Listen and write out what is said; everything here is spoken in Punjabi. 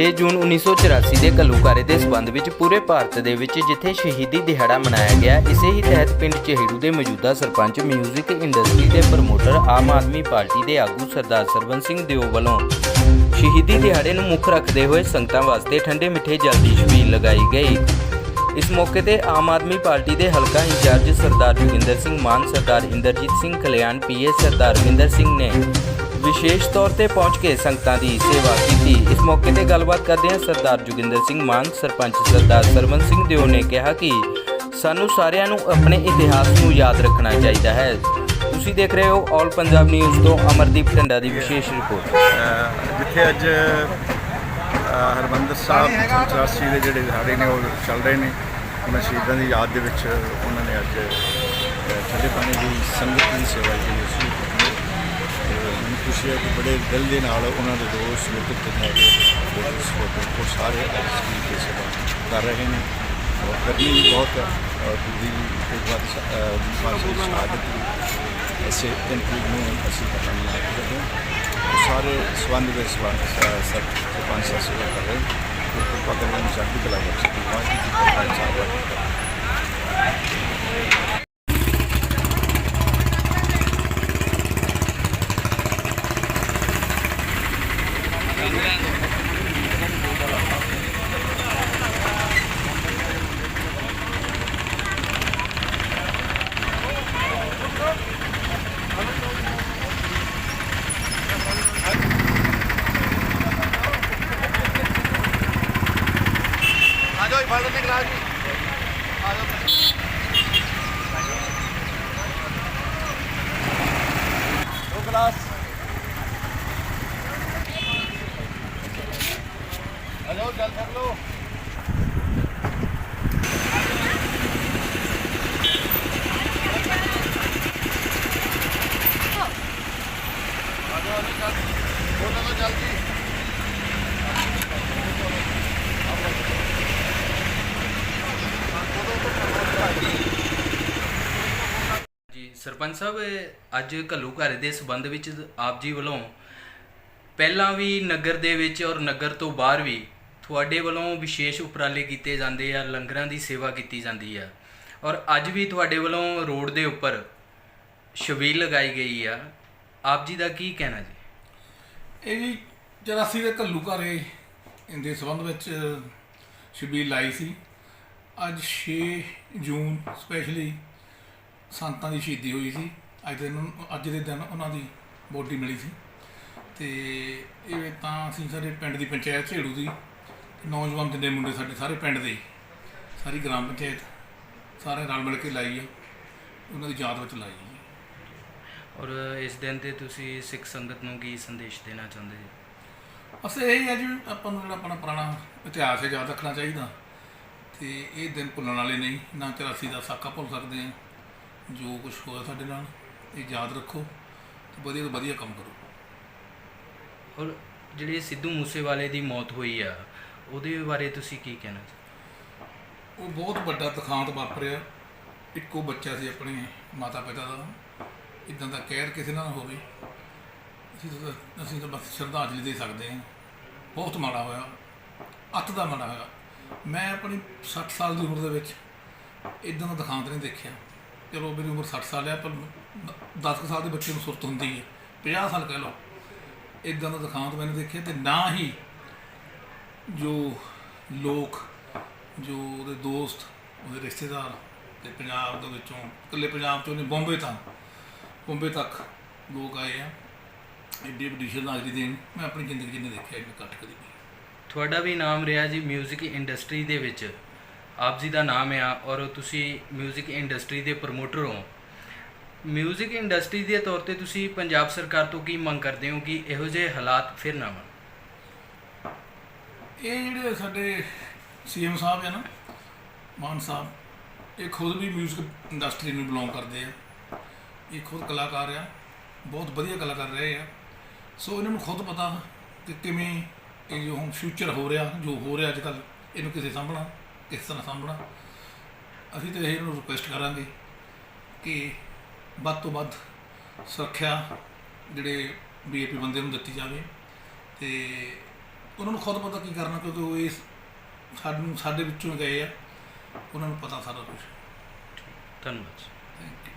6 ਜੂਨ 1984 ਦੇ ਘੱਲੂਘਾਰੇ ਦੇ ਸਬੰਧ ਵਿੱਚ ਪੂਰੇ ਭਾਰਤ ਦੇ ਵਿੱਚ ਜਿੱਥੇ ਸ਼ਹੀਦੀ ਦਿਹਾੜਾ ਮਨਾਇਆ ਗਿਆ, ਇਸੇ ਹੀ ਤਹਿਤ ਪਿੰਡ ਚਹੇੜੂ ਦੇ ਮੌਜੂਦਾ ਸਰਪੰਚ ਮਿਊਜ਼ਿਕ ਇੰਡਸਟਰੀ ਦੇ ਪ੍ਰਮੋਟਰ ਆਮ ਆਦਮੀ ਪਾਰਟੀ ਦੇ ਆਗੂ ਸਰਦਾਰ ਸਰਵਨ ਸਿੰਘ ਦਿਓ ਵੱਲੋਂ ਸ਼ਹੀਦੀ ਦਿਹਾੜੇ ਨੂੰ ਮੁੱਖ ਰੱਖਦੇ ਹੋਏ ਸੰਗਤਾਂ ਵਾਸਤੇ ਠੰਡੇ ਮਿੱਠੇ ਜਲ ਦੀ ਛਬੀਲ ਲਗਾਈ ਗਈ। ਇਸ ਮੌਕੇ ਤੇ ਆਮ ਆਦਮੀ ਪਾਰਟੀ ਦੇ ਹਲਕਾ ਇੰਚਾਰਜ ਸਰਦਾਰ ਜੋਗਿੰਦਰ ਸਿੰਘ ਮਾਨ, ਸਰਦਾਰ ਇੰਦਰਜੀਤ ਸਿੰਘ ਕਲਿਆਣ, ਪੀਏ ਸਰਦਾਰ ਵਿੰਦਰ ਸਿੰਘ ਨੇ ਵਿਸ਼ੇਸ਼ ਤੌਰ ਤੇ ਪਹੁੰਚ ਕੇ ਸੰਗਤਾਂ ਦੀ ਸੇਵਾ ਕੀਤੀ। ਇਸ ਮੌਕੇ ਤੇ ਗੱਲਬਾਤ ਕਰਦਿਆਂ ਸਰਦਾਰ ਜੋਗਿੰਦਰ ਸਿੰਘ ਮਾਨ, ਸਰਪੰਚ ਸਰਦਾਰ ਸਰਵਨ ਸਿੰਘ ਦਿਓ ਨੇ ਕਿਹਾ ਕਿ ਸਾਨੂੰ ਸਾਰਿਆਂ ਨੂੰ ਆਪਣੇ ਇਤਿਹਾਸ ਨੂੰ ਯਾਦ ਰੱਖਣਾ ਚਾਹੀਦਾ ਹੈ। ਤੁਸੀਂ ਦੇਖ ਰਹੇ ਹੋ ਆਲ ਪੰਜਾਬ ਨਿਊਜ਼ ਤੋਂ ਅਮਰਦੀਪ ਢੰਡਾ ਦੀ ਵਿਸ਼ੇਸ਼ ਰਿਪੋਰਟ। ਜਿੱਥੇ ਅੱਜ, ਅਹ ਹਰਮੰਦਰ ਸਾਹਿਬ 84 ਦੇ ਜਿਹੜੇ ਦਿਹਾੜੇ ਨੇ, ਉਹ ਚੱਲ ਰਹੇ ਨੇ, ਉਹਨਾਂ ਸ਼ਹੀਦਾਂ ਦੀ ਯਾਦ ਦੇ ਵਿੱਚ ਉਹਨਾਂ ਨੇ ਅੱਜ ਠੰਡੇ ਪਾਣੀ ਦੀ ਸੰਗਤ ਦੀ ਸੇਵਾ ਜਿਹੜੀ ਸ਼ੁਰੂ ਕੀਤੀ। ਮੈਨੂੰ ਖੁਸ਼ੀ ਹੈ ਕਿ ਬੜੇ ਦਿਲ ਦੇ ਨਾਲ ਉਹਨਾਂ ਦੇ ਦੋਸਤ ਮਿੱਤਰ ਜਿੰਨੇ ਦੇ ਸਪੋਰਟ ਉਹ ਸਾਰੇ ਅੱਜ ਸ਼ਹੀਦ ਸੇਵਾ ਕਰ ਰਹੇ ਨੇ। ਔਰ ਗਰਮੀ ਵੀ ਬਹੁਤ ਹੈ, ਔਰ ਇੱਕ ਵਾਰ ਫਾਂਸੀ ਸ਼ਹਾਦਤ ਦੀ ਇਸੇ ਦਿਨ ਨੂੰ ਅਸੀਂ ਪਤਾ ਨਹੀਂ ਕਰਦੇ ਹਾਂ ਸਾਰੇ ਸਬੰਧ ਦੇ ਸਬੰਧ ਸਰ ਸਰਪੰਚ ਸਾਹਿਬ ਸੇਵਾ ਕਰ ਰਹੇ ਨੇ। ਕਿਰਪਾ ਕਰਕੇ ਨੂੰ ਚੜ੍ਹਦੀ ਕਲਾ ਵਿੱਚ ਵਾਹਿਗੁਰੂ ਜੀ ਕਾ ਖਾਲਸਾ, ਵਾਹਿਗੁਰੂ ਜੀ ਕੀ ਫਤਿਹ। ਸਰਪੰਚ ਸਾਹਿਬ, ਅੱਜ ਘੱਲੂਘਾਰੇ ਦੇ ਸਬੰਧ ਵਿੱਚ ਆਪ ਜੀ ਵੱਲੋਂ ਪਹਿਲਾਂ ਵੀ ਨਗਰ ਦੇ ਵਿੱਚ ਔਰ ਨਗਰ ਤੋਂ ਬਾਹਰ ਵੀ ਤੁਹਾਡੇ ਵੱਲੋਂ ਵਿਸ਼ੇਸ਼ ਉਪਰਾਲੇ ਕੀਤੇ ਜਾਂਦੇ ਆ, ਲੰਗਰਾਂ ਦੀ ਸੇਵਾ ਕੀਤੀ ਜਾਂਦੀ ਆ। ਔਰ ਅੱਜ ਵੀ ਤੁਹਾਡੇ ਵੱਲੋਂ ਰੋਡ ਦੇ ਉੱਪਰ ਛਬੀਲ ਲਗਾਈ ਗਈ ਆ। ਆਪ ਜੀ ਦਾ ਕੀ ਕਹਿਣਾ ਜੀ? ਇਹ ਜੀ 84 ਦੇ ਘੱਲੂਘਾਰੇ ਦੇ ਸੰਬੰਧ ਵਿੱਚ ਸ਼ਬੀਲ ਲਾਈ ਸੀ, ਅੱਜ 6 ਜੂਨ ਸਪੈਸ਼ਲੀ ਸੰਤਾਂ ਦੀ ਸ਼ਹੀਦੀ ਹੋਈ ਸੀ। ਅੱਜ ਦੇ ਦਿਨ ਅੱਜ ਦੇ ਦਿਨ ਉਹਨਾਂ ਦੀ ਬੋਡੀ ਮਿਲੀ ਸੀ। ਤੇ ਇਹ ਤਾਂ ਅਸੀਂ ਸਾਡੇ ਪਿੰਡ ਦੀ ਪੰਚਾਇਤ ਝੇੜੂ ਦੀ। ਨੌਜਵਾਨ ਜਿੰਨੇ ਮੁੰਡੇ ਸਾਡੇ ਸਾਰੇ ਪਿੰਡ ਦੇ ਸਾਰੀ ਗ੍ਰਾਮ ਪੰਚਾਇਤ ਸਾਰੇ ਰਲ ਮਿਲ ਕੇ ਲਾਈ ਆ। ਉਹਨਾਂ ਦੀ ਯਾਦ ਵਿੱਚ ਲਾਈ ਹੈ ਔਰ ਇਸ ਦਿਨ ਤੇ ਤੁਸੀਂ ਸਿੱਖ ਸੰਗਤ ਨੂੰ ਕੀ ਸੰਦੇਸ਼ ਦੇਣਾ ਚਾਹੁੰਦੇ ਜੀ? ਅਸਲ ਇਹ ਹੈ ਜੀ ਆਪਾਂ ਨੂੰ ਜਿਹੜਾ ਆਪਣਾ ਪੁਰਾਣਾ ਇਤਿਹਾਸ ਹੈ ਯਾਦ ਰੱਖਣਾ ਚਾਹੀਦਾ। ਤੇ ਇਹ ਦਿਨ ਭੁੱਲਣ ਵਾਲੇ ਨਹੀਂ ਨਾ 84 ਦਾ ਸਾਕਾ ਭੁੱਲ ਸਕਦੇ ਆ ਜੋ ਕੁਝ ਹੋਇਆ ਸਾਡੇ ਨਾਲ ਇਹ ਯਾਦ ਰੱਖੋ ਤੇ ਵਧੀਆ ਤੋਂ ਵਧੀਆ ਕੰਮ ਕਰੋ। ਔਰ ਜਿਹੜੀ ਸਿੱਧੂ ਮੂਸੇਵਾਲੇ ਦੀ ਮੌਤ ਹੋਈ ਆ ਉਹਦੇ ਬਾਰੇ ਤੁਸੀਂ ਕੀ ਕਹਿਣਾ ਉਹ ਬਹੁਤ ਵੱਡਾ ਦੁਖਾਂਤ ਵਾਪਰਿਆ। ਇੱਕੋ ਬੱਚਾ ਸੀ ਆਪਣੇ ਮਾਤਾ ਪਿਤਾ ਦਾ। ਇਦਾਂ ਦਾ ਕਹਿਰ ਕਿਸੇ ਨਾਲ ਹੋਵੇ ਅਸੀਂ ਤਾਂ ਅਸੀਂ ਤਾਂ ਬਸ ਸ਼ਰਧਾਂਜਲੀ ਦੇ ਸਕਦੇ ਹਾਂ। ਬਹੁਤ ਮਾੜਾ ਹੋਇਆ। ਅੱਤ ਦਾ ਮਾੜਾ ਹੋਇਆ। ਮੈਂ ਆਪਣੀ 60 ਸਾਲ ਦੀ ਉਮਰ ਦੇ ਵਿੱਚ ਇਦਾਂ ਦਾ ਦੁਖਾਂਤ ਨਹੀਂ ਦੇਖਿਆ। ਚਲੋ ਮੇਰੀ ਉਮਰ 60 ਸਾਲ ਹੈ, ਪਰ 10 ਸਾਲ ਦੇ ਬੱਚੇ ਨੂੰ ਸੁਰਤ ਹੁੰਦੀ ਹੈ। 50 ਸਾਲ ਕਹਿ ਲਓ। ਇਦਾਂ ਦਾ ਦਿਖਾਂਤ ਮੈਨੇ ਦੇਖਿਆ ਤੇ ਨਾ ਹੀ ਜੋ ਲੋਕ, ਜੋ ਉਹਦੇ ਦੋਸਤ, ਉਹਦੇ ਰਿਸ਼ਤੇਦਾਰ ਤੇ ਪੰਜਾਬ ਦੇ ਵਿੱਚੋਂ, ਇਕੱਲੇ ਪੰਜਾਬ ਤੋਂ ਨਹੀਂ, ਬੰਬੇ ਤੱਕ ਬੰਬੇ ਤੱਕ ਲੋਕ ਆਏ ਆ। ਐਡੀ ਪਟੀਸ਼ਨ ਹਾਜ਼ਰੀ ਦੇਣ ਮੈਂ ਆਪਣੀ ਜ਼ਿੰਦਗੀ ਜਿੰਨੇ ਦੇਖਿਆ ਇਹ ਕੱਟ ਕਰੀ ਤੁਹਾਡਾ ਵੀ ਨਾਮ ਰਿਹਾ ਜੀ 뮤직 ਇੰਡਸਟਰੀ ਦੇ ਵਿੱਚ। ਆਪ ਜੀ ਦਾ ਨਾਮ ਆ ਔਰ ਤੁਸੀਂ 뮤직 ਇੰਡਸਟਰੀ ਦੇ ਪ੍ਰਮੋਟਰ ਹੋ 뮤직 ਇੰਡਸਟਰੀ ਦੇ ਤੌਰ ਤੇ ਤੁਸੀਂ ਪੰਜਾਬ ਸਰਕਾਰ ਤੋਂ ਕੀ ਮੰਗ ਕਰਦੇ ਹੋ ਕਿ ਇਹੋ ਜਿਹੇ ਹਾਲਾਤ ਫਿਰ ਨਾ ਹੋਣ ਇਹ ਜਿਹੜੇ ਸਾਡੇ ਸੀਐਮ ਸਾਹਿਬ ਆ ਨਾ ਮਾਨ ਸਾਹਿਬ ਇਹ ਖੁਦ ਵੀ 뮤직 ਇੰਡਸਟਰੀ ਨੂੰ ਬਿਲੋਂਗ ਕਰਦੇ ਆ ਇਹ ਖੁਦ ਕਲਾਕਾਰ ਆ ਬਹੁਤ ਵਧੀਆ ਕਲਾਕਾਰ ਰਹੇ ਆ ਸੋ ਇਹਨਾਂ ਨੂੰ ਖੁਦ ਪਤਾ ਕਿ ਕਿਵੇਂ ਇਹ ਜੋ ਹੁਣ ਫਿਊਚਰ ਹੋ ਰਿਹਾ ਜੋ ਹੋ ਰਿਹਾ ਅੱਜ ਕੱਲ ਇਹਨੂੰ ਕਿਸੇ ਸਾਂਭਣਾ ਕਿਸ ਤਰ੍ਹਾਂ ਸਾਂਭਣਾ। ਅਸੀਂ ਤਾਂ ਇਹ ਨੂੰ ਰਿਕੁਐਸਟ ਕਰਾਂਗੇ ਕਿ ਵੱਧ ਤੋਂ ਵੱਧ ਸੁਰੱਖਿਆ ਜਿਹੜੇ ਬੀਏਪੀ ਬੰਦੇ ਨੂੰ ਦਿੱਤੀ ਜਾਵੇ ਤੇ ਉਹਨਾਂ ਨੂੰ ਖੁਦ ਪਤਾ ਕੀ ਕਰਨਾ ਕਿਉਂਕਿ ਉਹ ਇਸ ਸਾਨੂੰ ਸਾਡੇ ਵਿੱਚੋਂ ਗਏ ਆ। ਉਹਨਾਂ ਨੂੰ ਪਤਾ ਸਾਰਾ ਕੁਝ ਧੰਨਵਾਦ ਥੈਂਕ ਯੂ